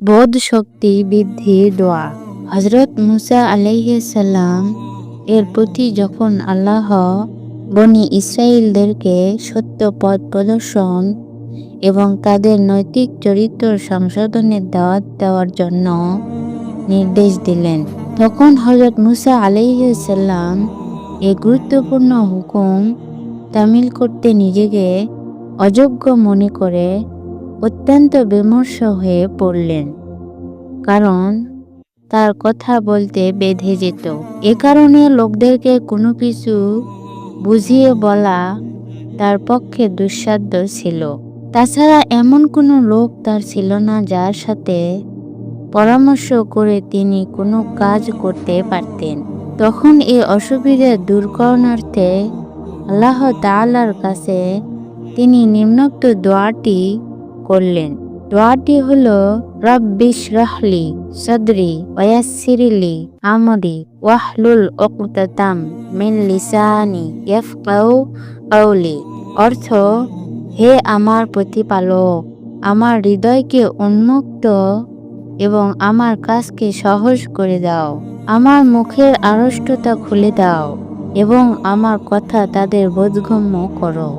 বোধ শক্তি বৃদ্ধির দোয়া। হজরত মুসা আলাইসাল্লাম এর প্রতি যখন আল্লাহ বনি ইসরায়েলদেরকে সত্য পথ প্রদর্শন এবং তাদের নৈতিক চরিত্র সংশোধনের দাওয়াত দেওয়ার জন্য নির্দেশ দিলেন, তখন হজরত মুসা আলাইসাল্লাম এই গুরুত্বপূর্ণ হুকুম তামিল করতে নিজেকে অযোগ্য মনে করে অত্যন্ত বিমর্ষ হয়ে পড়লেন। কারণ তার কথা বলতে বেঁধে যেত। এ কারণে লোকদেরকে কোনো কিছু বুঝিয়ে বলা তার পক্ষে দুঃসাধ্য ছিল। তাছাড়া এমন কোনো লোক তার ছিল না যার সাথে পরামর্শ করে তিনি কোনো কাজ করতে পারতেন। তখন এই অসুবিধা দূর করণার্থে আল্লাহ তাআলার কাছে তিনি নিম্নোক্ত দোয়াটি করলেন। দোয়াটি হলো রব্বিশ রাহলি সদরি ওয়াসিরিলি আমরি ওয়াহলুল উকতাতাম মিন লিসানি ইয়াফকাউ কাউলি অর্থ, হে আমার প্রতিপালক, আমার হৃদয়কে উন্মুক্ত এবং আমার কাজকে সহজ করে দাও। আমার মুখের আড়ষ্টতা খুলে দাও এবং আমার কথা তাদের বোধগম্য করো।